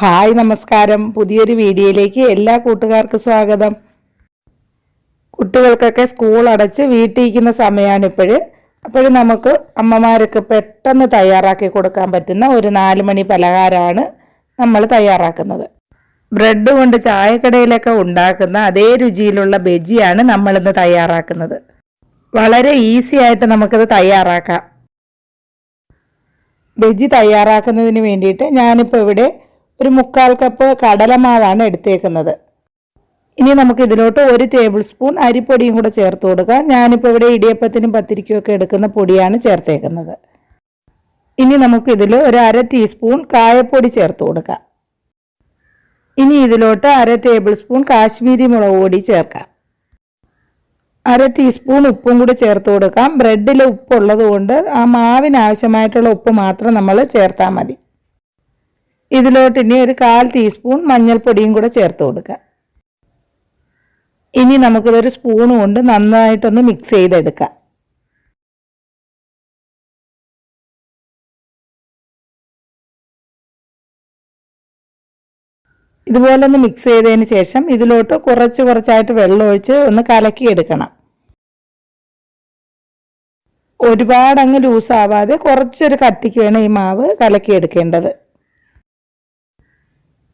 Hi നമസ്കാരം. പുതിയൊരു വീഡിയോയിലേക്ക് എല്ലാ കൂട്ടുകാർക്കും സ്വാഗതം. കുട്ടികൾക്കൊക്കെ സ്കൂൾ അടച്ച് വീട്ടിരിക്കുന്ന സമയമാണ് ഇപ്പോഴ്. അപ്പോഴും നമുക്ക് അമ്മമാർക്ക് പെട്ടെന്ന് തയ്യാറാക്കി കൊടുക്കാൻ പറ്റുന്ന ഒരു നാല് മണി പലഹാരമാണ് നമ്മൾ തയ്യാറാക്കുന്നത്. ബ്രെഡ് കൊണ്ട് ചായക്കടയിലൊക്കെ ഉണ്ടാക്കുന്ന അതേ രുചിയിലുള്ള ബജിയാണ് നമ്മളിന്ന് തയ്യാറാക്കുന്നത്. വളരെ ഈസി ആയിട്ട് നമുക്കത് തയ്യാറാക്കാം. ബജി തയ്യാറാക്കുന്നതിന് വേണ്ടിയിട്ട് ഞാനിപ്പോൾ ഇവിടെ ഒരു മുക്കാൽ കപ്പ് കടലമാവാണ് എടുത്തേക്കുന്നത്. ഇനി നമുക്ക് ഇതിലോട്ട് ഒരു ടേബിൾ സ്പൂൺ അരിപ്പൊടിയും കൂടെ ചേർത്ത് കൊടുക്കുക ഞാനിപ്പോൾ ഇവിടെ ഇടിയപ്പത്തിനും പത്തിരിക്കും ഒക്കെ എടുക്കുന്ന പൊടിയാണ് ചേർത്തേക്കുന്നത്. ഇനി നമുക്ക് ഇതിൽ ഒരു അര ടീസ്പൂൺ കായപ്പൊടി ചേർത്ത് കൊടുക്കാം. ഇനി ഇതിലോട്ട് അര ടേബിൾ സ്പൂൺ കാശ്മീരി മുളക് പൊടി ചേർക്കാം. അര ടീസ്പൂൺ ഉപ്പും കൂടി ചേർത്ത് കൊടുക്കാം. ബ്രെഡിൽ ഉപ്പുള്ളത് കൊണ്ട് ആ മാവിന് ആവശ്യമായിട്ടുള്ള ഉപ്പ് മാത്രം നമ്മൾ ചേർത്താൽ മതി. ഇതിലോട്ട് ഇനി ഒരു കാൽ ടീസ്പൂൺ മഞ്ഞൾപ്പൊടിയും കൂടെ ചേർത്ത് കൊടുക്കാം ഇനി നമുക്കിതൊരു സ്പൂൺ കൊണ്ട് നന്നായിട്ടൊന്ന് മിക്സ് ചെയ്തെടുക്കാം. ഇതുപോലെ ഒന്ന് മിക്സ് ചെയ്തതിന് ശേഷം ഇതിലോട്ട് കുറച്ച് കുറച്ചായിട്ട് വെള്ളം ഒഴിച്ച് ഒന്ന് കലക്കി എടുക്കണം ഒരുപാട് ലൂസാവാതെ കുറച്ചൊരു കട്ടിക്ക് വേണം ഈ മാവ് കലക്കി എടുക്കേണ്ടത്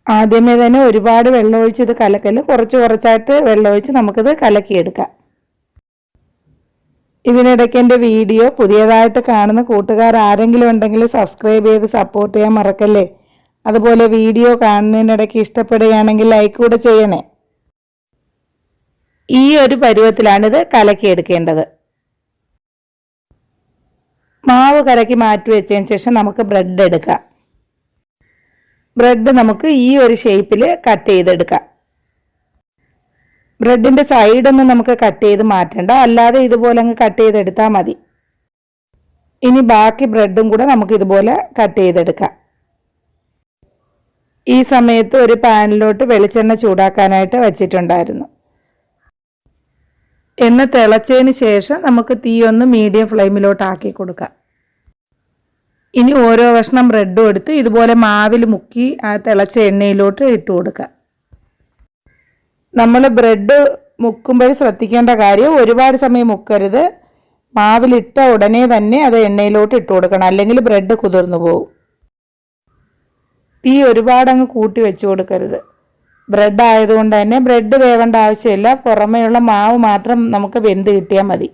ആദ്യമേ തന്നെ ഒരുപാട് വെള്ളമൊഴിച്ച് ഇത് കലക്കൽ. കുറച്ച് കുറച്ചായിട്ട് വെള്ളമൊഴിച്ച് നമുക്കിത് കലക്കിയെടുക്കാം. ഇതിനിടയ്ക്ക് എന്റെ വീഡിയോ പുതിയതായിട്ട് കാണുന്ന കൂട്ടുകാർ ആരെങ്കിലും ഉണ്ടെങ്കിൽ സബ്സ്ക്രൈബ് ചെയ്ത് സപ്പോർട്ട് ചെയ്യാൻ മറക്കല്ലേ? അതുപോലെ വീഡിയോ കാണുന്നതിനിടയ്ക്ക് ഇഷ്ടപ്പെടുകയാണെങ്കിൽ ലൈക്ക് കൂടെ ചെയ്യണേ. ഈ ഒരു പരുവത്തിലാണിത് കലക്കിയെടുക്കേണ്ടത്. മാവ് കലക്കി മാറ്റി വെച്ചതിന് ശേഷം നമുക്ക് ബ്രെഡ് എടുക്കാം. ബ്രെഡ് നമുക്ക് ഈ ഒരു ഷേപ്പിൽ കട്ട് ചെയ്തെടുക്കാം. ബ്രെഡിന്റെ സൈഡൊന്നും നമുക്ക് കട്ട് ചെയ്ത് മാറ്റണ്ട. അല്ലാതെ ഇതുപോലെ അങ്ങ് കട്ട് ചെയ്തെടുത്താൽ മതി. ഇനി ബാക്കി ബ്രെഡും കൂടെ നമുക്ക് ഇതുപോലെ കട്ട് ചെയ്തെടുക്കാം. ഈ സമയത്ത് ഒരു പാനിലോട്ട് വെളിച്ചെണ്ണ ചൂടാക്കാനായിട്ട് വെച്ചിട്ടുണ്ടായിരുന്നു. എണ്ണ തിളച്ചതിന് ശേഷം നമുക്ക് തീയൊന്ന് മീഡിയം ഫ്ലെയിമിലോട്ട് ആക്കി കൊടുക്കാം. ഇനി ഓരോ കഷ്ണം ബ്രെഡും എടുത്ത് ഇതുപോലെ മാവിൽ മുക്കി ആ തിളച്ച എണ്ണയിലോട്ട് ഇട്ട് കൊടുക്കുക. നമ്മൾ ബ്രെഡ് മുക്കുമ്പോൾ ശ്രദ്ധിക്കേണ്ട കാര്യം ഒരുപാട് സമയം മുക്കരുത്. മാവിലിട്ട ഉടനെ തന്നെ അത് എണ്ണയിലോട്ട് ഇട്ട് കൊടുക്കണം. അല്ലെങ്കിൽ ബ്രെഡ് കുതിർന്നു പോകും തീ ഒരുപാടങ്ങ് കൂട്ടി വെച്ച് കൊടുക്കരുത്. ബ്രെഡ് ആയതുകൊണ്ട് തന്നെ ബ്രെഡ് വേവേണ്ട ആവശ്യമില്ല. പുറമേയുള്ള മാവ് മാത്രം നമുക്ക് വെന്ത് കിട്ടിയാൽ മതി.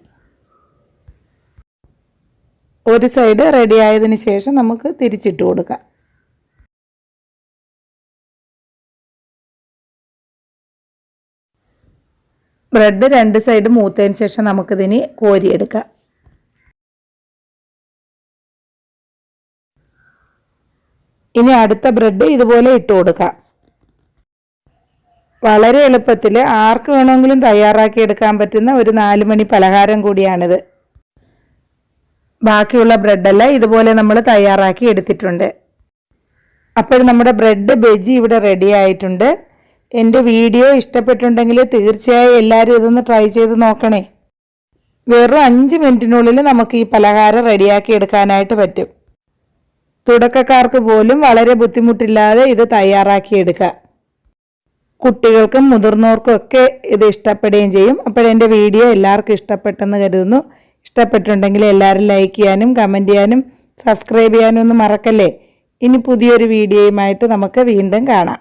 ഒരു സൈഡ് റെഡി ആയതിന് ശേഷം നമുക്ക് തിരിച്ചിട്ട് കൊടുക്കാം. ബ്രെഡ് രണ്ട് സൈഡ് മൂത്തതിന് ശേഷം നമുക്കിതിന് കോരിയെടുക്കാം ഇനി അടുത്ത ബ്രെഡ് ഇതുപോലെ ഇട്ട് കൊടുക്കാം. വളരെ എളുപ്പത്തിൽ ആർക്ക് വേണമെങ്കിലും തയ്യാറാക്കി എടുക്കാൻ പറ്റുന്ന ഒരു നാലുമണി പലഹാരം കൂടിയാണിത്. ബാക്കിയുള്ള ബ്രെഡെല്ലാം ഇതുപോലെ നമ്മൾ തയ്യാറാക്കി എടുത്തിട്ടുണ്ട്. അപ്പോൾ നമ്മുടെ ബ്രെഡ് ബജി ഇവിടെ റെഡി ആയിട്ടുണ്ട്. എന്റെ വീഡിയോ ഇഷ്ടപ്പെട്ടുണ്ടെങ്കിൽ തീർച്ചയായും എല്ലാവരും ഇതൊന്ന് ട്രൈ ചെയ്ത് നോക്കണേ. വെറും അഞ്ച് മിനിറ്റിനുള്ളിൽ നമുക്ക് ഈ പലഹാരം റെഡിയാക്കി എടുക്കാനായിട്ട് പറ്റും. തുടക്കക്കാർക്ക് പോലും വളരെ ബുദ്ധിമുട്ടില്ലാതെ ഇത് തയ്യാറാക്കി എടുക്കുക. കുട്ടികൾക്കും മുതിർന്നവർക്കും ഒക്കെ ഇത് ഇഷ്ടപ്പെടുകയും ചെയ്യും. അപ്പോൾ എന്റെ വീഡിയോ എല്ലാവർക്കും ഇഷ്ടപ്പെട്ടെന്ന് കരുതുന്നു. ഇഷ്ടപ്പെട്ടിട്ടുണ്ടെങ്കിൽ എല്ലാവരും ലൈക്ക് ചെയ്യാനും കമന്റ് ചെയ്യാനും സബ്സ്ക്രൈബ് ചെയ്യാനും ഒന്നും മറക്കല്ലേ? ഇനി പുതിയൊരു വീഡിയോയുമായിട്ട് നമുക്ക് വീണ്ടും കാണാം.